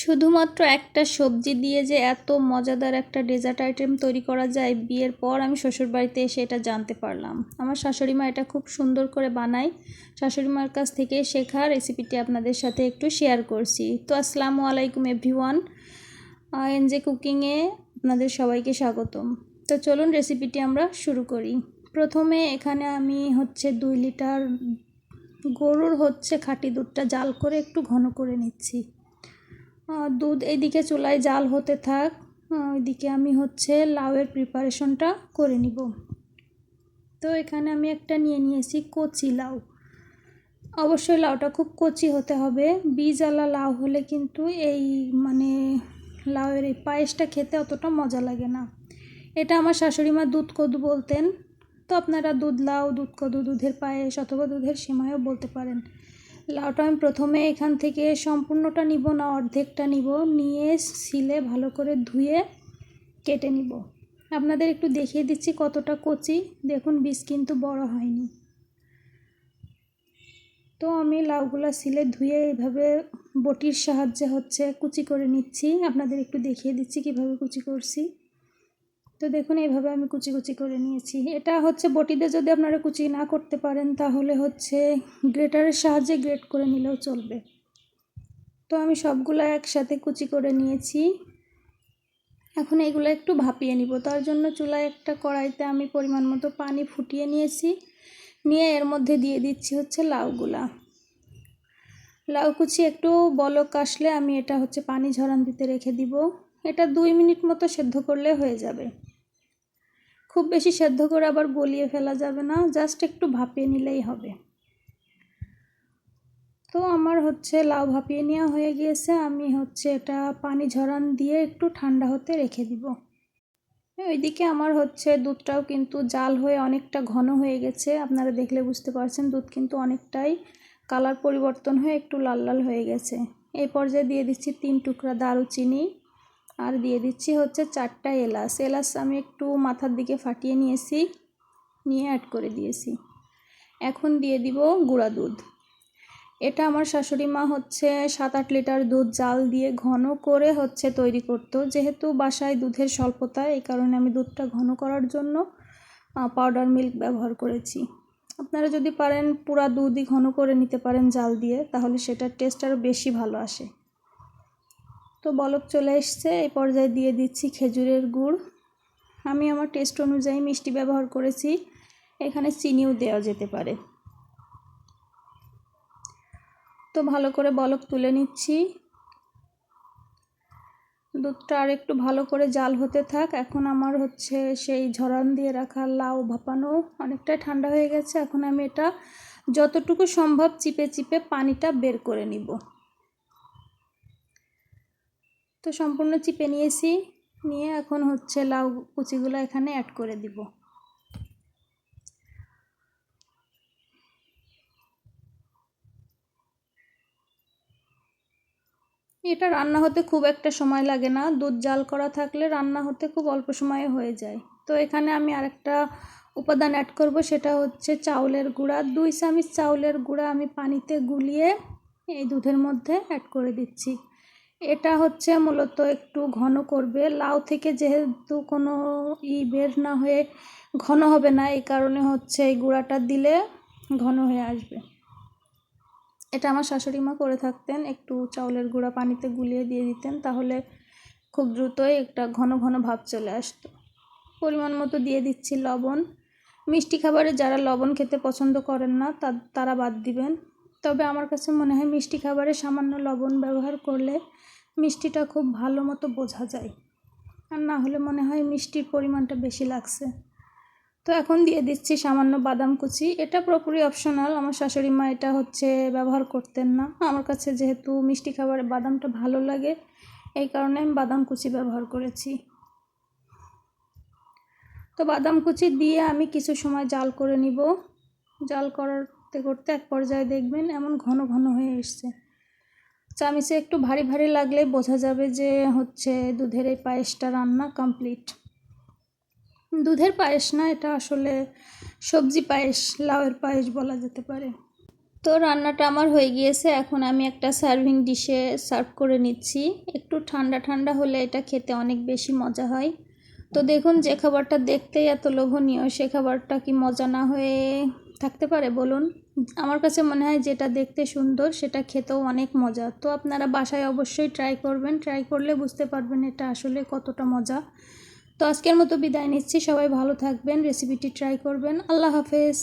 শুধুমাত্র একটা সবজি দিয়ে যে এত মজাদার একটা ডেজার্ট আইটেম তৈরি করা যায়, বিয়ের পর আমি শ্বশুরবাড়িতে এসে এটা জানতে পারলাম। আমার শাশুড়ি মা এটা খুব সুন্দর করে বানায়। শাশুড়ি মার কাছ থেকে শেখা রেসিপিটি আপনাদের সাথে একটু শেয়ার করছি। তো আসসালামু আলাইকুম এভরিওয়ান এনজে কুকিংয়ে আপনাদের সবাইকে স্বাগতম। তো চলুন রেসিপিটি আমরা শুরু করি। প্রথমে এখানে আমি হচ্ছে দুই লিটার গরুর হচ্ছে খাঁটি দুধটা জাল করে একটু ঘন করে নিচ্ছি। দুধ এইদিকে চুলায় জাল হতে থাক ওইদিকে আমি হচ্ছে লাউয়ের প্রিপারেশনটা করে নিব। তো এখানে আমি একটা নিয়ে নিয়েছি কচি লাউ। অবশ্যই লাউটা খুব কচি হতে হবে। বীজওয়ালা লাউ হলে কিন্তু এই মানে লাউয়ের এই পায়েসটা খেতে অতটা মজা লাগে না। এটা আমার শাশুড়ি মা দুধ কদু বলতেন। তো আপনারা দুধ লাউ, দুধ কদু, দুধের পায়েস অথবা দুধের সেমাইও বলতে পারেন। লাউটা আমি প্রথমে এখান থেকে সম্পূর্ণটা নিব না, অর্ধেকটা নিব। নিয়ে শিলে ভালো করে ধুয়ে কেটে নিব। আপনাদের একটু দেখিয়ে দিচ্ছি কতটা কচি। দেখুন, বীজ কিন্তু বড় হয়নি। তো আমি লাউগুলো সিলে ধুয়ে এইভাবে বটির সাহায্যে হচ্ছে কুচি করে নিচ্ছি। আপনাদের একটু দেখিয়ে দিচ্ছি কীভাবে কুচি করছি। তো দেখুন, এইভাবে আমি কুচি কুচি করে নিয়েছি। এটা হচ্ছে বটিতে যদি আপনারা কুচি না করতে পারেন, তাহলে হচ্ছে গ্রেটারের সাহায্যে গ্রেট করে নিলেও চলবে। তো আমি সবগুলো একসাথে কুচি করে নিয়েছি। এখন এগুলো একটু ভাপিয়ে নিব। তার জন্য চুলায় একটা কড়াইতে আমি পরিমাণ মতো পানি ফুটিয়ে নিয়েছি। নিয়ে এর মধ্যে দিয়ে দিচ্ছি হচ্ছে লাউগুলা। লাউ কুচি একটু বলক আসলে আমি এটা হচ্ছে পানি ঝরান দিতে রেখে দিব। এটা দুই মিনিট মতো সেদ্ধ করলে হয়ে যাবে। খুব বেশি সেদ্ধ করে আবার গলিয়ে ফেলা যাবে না জাস্ট একটু ভাপিয়ে নিলেই হবে। তো আমার হচ্ছে লাউ ভাপিয়ে নেওয়া হয়ে গিয়েছে, আমি হচ্ছে এটা পানি ঝরান দিয়ে একটু ঠান্ডা হতে রেখে দিব। ওইদিকে আমার হচ্ছে দুধটাও কিন্তু জাল হয়ে অনেকটা ঘন হয়ে গেছে, আপনারা দেখলে বুঝতে পারছেন দুধ কিন্তু অনেকটাই কালার পরিবর্তন হয়ে একটু লাল লাল হয়ে গেছে। এই পর্যায়ে দিয়ে দিচ্ছি তিন টুকরা দারুচিনি। আর দিয়ে দিচ্ছি হচ্ছে চারটা এলাচ। এলাচ আমি একটু মাথার দিকে ফাটিয়ে নিয়েছি, নিয়ে অ্যাড করে দিয়েছি। এখন দিয়ে দিব গুঁড়া দুধ। এটা আমার শাশুড়ি মা হচ্ছে সাত আট লিটার দুধ জাল দিয়ে ঘন করে হচ্ছে তৈরি করতো। যেহেতু বাসায় দুধের স্বল্পতা, এই কারণে আমি দুধটা ঘন করার জন্য পাউডার মিল্ক ব্যবহার করেছি। আপনারা যদি পারেন পুরা দুধই ঘন করে নিতে পারেন জাল দিয়ে, তাহলে সেটার টেস্ট আরও বেশি ভালো আসে। তো বলক চলে এসছে। এই পর্যায়ে দিয়ে দিচ্ছি খেজুরের গুড়। আমি আমার টেস্ট অনুযায়ী মিষ্টি ব্যবহার করেছি। এখানে চিনিও দেওয়া যেতে পারে। তো ভালো করে বলক তুলে নিচ্ছি। দুধটা আর একটু ভালো করে জাল হতে থাক। এখন আমার হচ্ছে সেই ঝরান দিয়ে রাখা লাউ ভাপানো অনেকটাই ঠান্ডা হয়ে গেছে। এখন আমি এটা যতটুকু সম্ভব চিপে চিপে পানিটা বের করে নিব। তো সম্পূর্ণ চিপে নিয়েছি, নিয়ে এখন হচ্ছে লাউ কুচিগুলো এখানে অ্যাড করে দিব। এটা রান্না হতে খুব একটা সময় লাগে না, দুধ জাল করা থাকলে রান্না হতে খুব অল্প সময়ে হয়ে যায়। তো এখানে আমি আরেকটা উপাদান অ্যাড করব, সেটা হচ্ছে চাউলের গুঁড়া। দুই চামচ চাউলের গুঁড়া আমি পানিতে গুলিয়ে এই দুধের মধ্যে অ্যাড করে দিচ্ছি। এটা হচ্ছে মূলত একটু ঘন করবে। লাউ থেকে যেহেতু কোনো ই বের না হয়ে ঘন হবে না, এই কারণে হচ্ছে এই গুঁড়াটা দিলে ঘন হয়ে আসবে। এটা আমার শাশুড়ি মা করে থাকতেন, একটু চাউলের গুঁড়া পানিতে গুলিয়ে দিয়ে দিতেন, তাহলে খুব দ্রুতই একটা ঘন ঘন ভাব চলে আসতো। পরিমাণ মতো দিয়ে দিচ্ছি লবণ। মিষ্টি খাবারে যারা লবণ খেতে পছন্দ করেন না তারা বাদ দিবেন। তবে আমার কাছে মনে হয় মিষ্টি খাবারে সামান্য লবণ ব্যবহার করলে মিষ্টিটা খুব ভালো মতো বোঝা যায়। আর না হলে মনে হয় মিষ্টির পরিমাণটা বেশি লাগছে। তো এখন দিয়ে দিচ্ছি সামান্য বাদাম কুচি। এটা পুরোপুরি অপশনাল আমার শাশুড়ি মা এটা হচ্ছে ব্যবহার করতেন না। আমার কাছে যেহেতু মিষ্টি খাবারে বাদামটা ভালো লাগে, এই কারণে আমি বাদাম কুচি ব্যবহার করেছি। তো বাদাম কুচি দিয়ে আমি কিছু সময় জাল করে নিব। জাল করতে করতে এক পর্যায়ে দেখবেন এমন ঘন ঘন হয়ে এসছে। চামিচে একটু ভারী ভারী লাগলে বোঝা যাবে যে হচ্ছে দুধের এই পায়েসটা রান্না কমপ্লিট। দুধের পায়েস না, এটা আসলে সবজি পায়েস, লাউয়ের পায়েস বলা যেতে পারে। তো রান্নাটা আমার হয়ে গিয়েছে, এখন আমি একটা সার্ভিং ডিশে সার্ভ করে নিচ্ছি। একটু ঠান্ডা ঠান্ডা হলে এটা খেতে অনেক বেশি মজা হয়। তো দেখুন, যে খাবারটা দেখতেই এত লোভনীয়, সে খাবারটা কি মজা না হয়ে থাকতে পারে, বলুন। আমার কাছে মনে হয় যেটা দেখতে সুন্দর, সেটা খেতেও অনেক মজা। তো আপনারা বাসায় অবশ্যই ট্রাই করবেন। ট্রাই করলে বুঝতে পারবেন এটা আসলে কতটা মজা। তো আজকের মতো বিদায় নিচ্ছি। সবাই ভালো থাকবেন। রেসিপিটি ট্রাই করবেন। আল্লাহ হাফেজ।